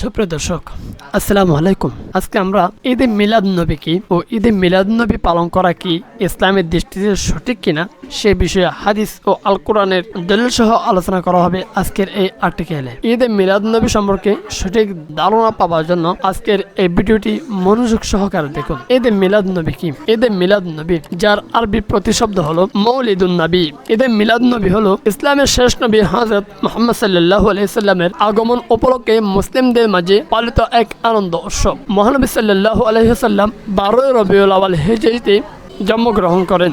সুপ্রিয় দর্শক, আসসালামু আলাইকুম। আজকে আমরা ঈদে মিলাদ নবী কি ও ঈদে মিলাদ নবী পালন করা কি ইসলামের দৃষ্টিতে সঠিক কিনা সে বিষয়ে হাদিস ও আল কোরআনের দলিল সহ আলোচনা করা হবে আজকের এই আর্টিকেলে। ঈদে মিলাদ নবী সম্পর্কে সঠিক ধারণা পাওয়ার জন্য আজকের এই ভিডিওটি মনোযোগ সহকারে দেখুন। ঈদে মিলাদ নবী কি? ঈদে মিলাদ নবী, যার আরবি প্রতিশব্দ হলো মৌলিদুন নবী। ঈদে মিলাদ নবী হলো ইসলামের শেষ নবী হজরত মোহাম্মদ সাল্লাহ আলাইসাল্লামের আগমন উপলক্ষে মুসলিমদের মাঝে পালিত এক আনন্দ উৎসব। মহানবী সাল্লাহ আলহিহাল্লাম বারোই রবিউল আওয়াল হেজরিতে জন্মগ্রহণ করেন।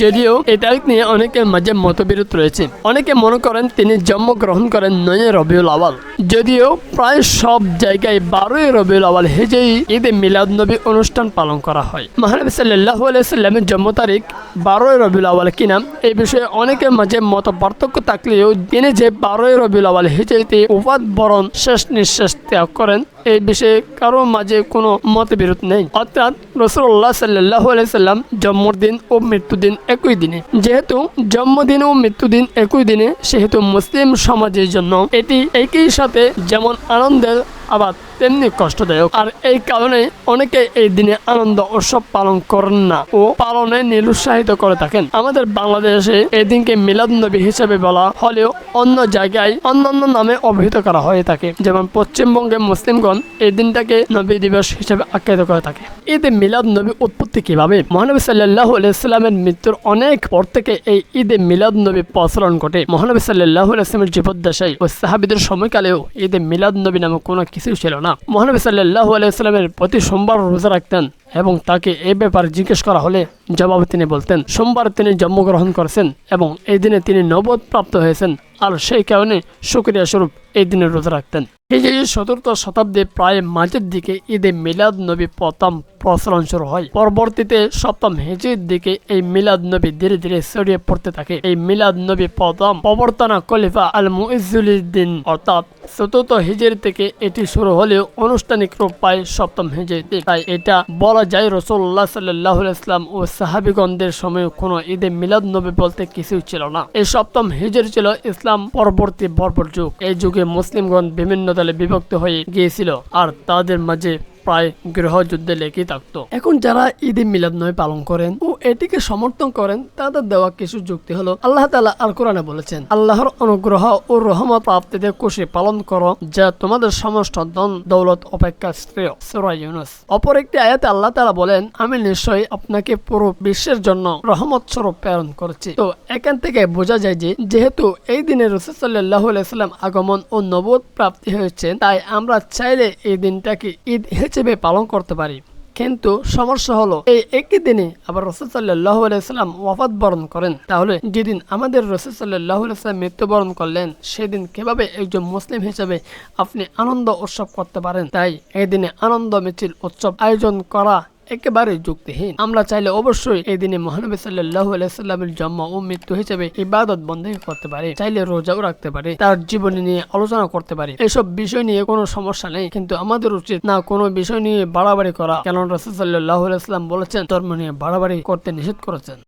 যদিও এই তারিখ নিয়ে অনেকের মাঝে মতবিরোধ রয়েছে। অনেকে মনে করেন তিনি জন্মগ্রহণ করেন নয় রবিউল আওয়াল। যদিও প্রায় সব জায়গায় বারোই রবিউল আওয়াল হেজেই ঈদে মিলাদ নবী অনুষ্ঠান পালন করা হয়। মহানবী সাল্লাহ আলাইসাল্লামের জন্ম তারিখ বারোই রবিউল আওয়াল কিনা, এই বিষয়ে অনেকের মাঝে মত পার্থক্য থাকলেও তিনি যে বারোই রবিউল আওয়াল হেজরিতে উপাদ বরণ শেষ নিঃশ্বাস ত্যাগ করেন, এই বিষয়ে কারও মাঝে কোনো মতবিরোধ নেই। অর্থাৎ রসুল্লাহ সাল্লাহ আলাইসাল্লাম জন্মদিন ও মৃত্যুদিন একই দিনে। যেহেতু জন্মদিন ও মৃত্যুদিন একই দিনে, সেহেতু মুসলিম সমাজের জন্য এটি একই সাথে যেমন আনন্দের আবার তেমনি কষ্টদায়ক। আর এই কারণে অনেকে এই দিনে আনন্দ উৎসব পালন করেন না ও পালনে নিরুৎসাহিত করে থাকেন। আমাদের বাংলাদেশে এই দিনকে মিলাদ নবী হিসেবে বলা হলেও অন্য জায়গায় অন্যান্য নামে অভিহিত করা হয়ে থাকে। যেমন পশ্চিমবঙ্গে মুসলিমগণ এই দিনটাকে নবী দিবস হিসেবে আখ্যায়িত করে থাকে। ঈদে মিলাদ নবী উৎপত্তি কীভাবে? মহানবী সাল্লাহ ইসলামের মৃত্যুর অনেক পর থেকে এই ঈদে মিলাদ নবী প্রচলন ঘটে। মহানবী সাল্লাহ ইসলামের জীবদ্দশায় ও সাহাবিদের সময়কালেও ঈদে মিলাদ নবী নামে কোনো কিছুই ছিল না। মহানবী সাল্লাহ আলাইস্লামের প্রতি সোমবার রোজা রাখতেন এবং তাকে এ ব্যাপারে জিজ্ঞেস করা হলে জবাবে তিনি বলতেন, সোমবার তিনি জন্মগ্রহণ করেছেন এবং এই দিনে তিনি নবদ প্রাপ্ত হয়েছেন আর সেই কারণে শুক্রিয়া স্বরূপ এই দিনে রোজা রাখতেন। যে চতুর্থ শতাব্দী প্রায় মাঝের দিকে ঈদে মিলাদ নবী প্রথম প্রচলন শুরু হয়। পরবর্তীতে সপ্তম হেজির দিকে এই মিলাদ নবী ধীরে ধীরে ছড়িয়ে পড়তে থাকে। এই মিলাদ নবী প্রথম প্রবর্তনা খলিফা আল মুইজুদ্দিন অর্থাৎ চতুর্থ হিজের থেকে এটি শুরু হলেও আনুষ্ঠানিক রূপ পায় সপ্তম হিজের তাই এটা বলা যায় রসুল্লাহ সাল্লাহ ইসলাম ও সাহাবিগণদের সময় কোনো ঈদে মিলাদ নবী বলতে কিছু ছিল না। এই সপ্তম হিজের ছিল ইসলাম পরবর্তী বর্বর যুগ। এই যুগে মুসলিমগণ বিভিন্ন দলে বিভক্ত হয়ে গিয়েছিল। আর তাদের মাঝে প্রায় গৃহযুদ্ধে লেগেই থাকতো। এখন যারা ঈদে মিলাদ নয় পালন করেন ও এটিকে সমর্থন করেন, তাদের দেওয়া কিছু যুক্তি হলো, আল্লাহ তালা আল কোরআনে বলেছেন, আল্লাহর অনুগ্রহ ও রহমত প্রাপ্তিতে খুশি পালন করো, যা তোমাদের সমস্ত ধন, দৌলত, অপেক্ষা শ্রেয়। সুরা ইউনুস। অপর একটি আয়াতে আল্লাহ তালা বলেন, আমি নিশ্চয়ই আপনাকে পুরো বিশ্বের জন্য রহমত স্বরূপ প্রেরণ করেছি। তো এখান থেকে বোঝা যায় যে, যেহেতু এই দিনে রসুল্লাহ আলাইসাল্লাম আগমন ও নবদ প্রাপ্তি হয়েছে, তাই আমরা চাইলে এই দিনটাকে ঈদ হিসেবে পালন করতে পারি। কিন্তু সমস্যা হলো, এই একই দিনে আবার রসদ সাল্লাহ আলাইসাল্লাম ওয়াফাত বরণ করেন। তাহলে যেদিন আমাদের রসদ সাল্লাহ আলাইসাল্লাম মৃত্যুবরণ করলেন, সেদিন কীভাবে একজন মুসলিম হিসেবে আপনি আনন্দ উৎসব করতে পারেন? তাই এই দিনে আনন্দ মিছিল, উৎসব আয়োজন করা একেবারে যুক্তিহীন। আমরা চাইলে অবশ্যই এই দিনে মহানবী সাল্লাহ আলাইসাল্লামের জন্ম ও মৃত্যু হিসেবে ইবাদত বন্ধ করতে পারে, চাইলে রোজাও রাখতে পারে, তার জীবনী নিয়ে আলোচনা করতে পারে। এসব বিষয় নিয়ে কোনো সমস্যা নেই, কিন্তু আমাদের উচিত না কোনো বিষয় নিয়ে বাড়াবাড়ি করা। কেন রসুল সাল্লাহ আলাইসাল্লাম বলেছেন, ধর্ম নিয়ে বাড়াবাড়ি করতে নিষেধ করেছেন।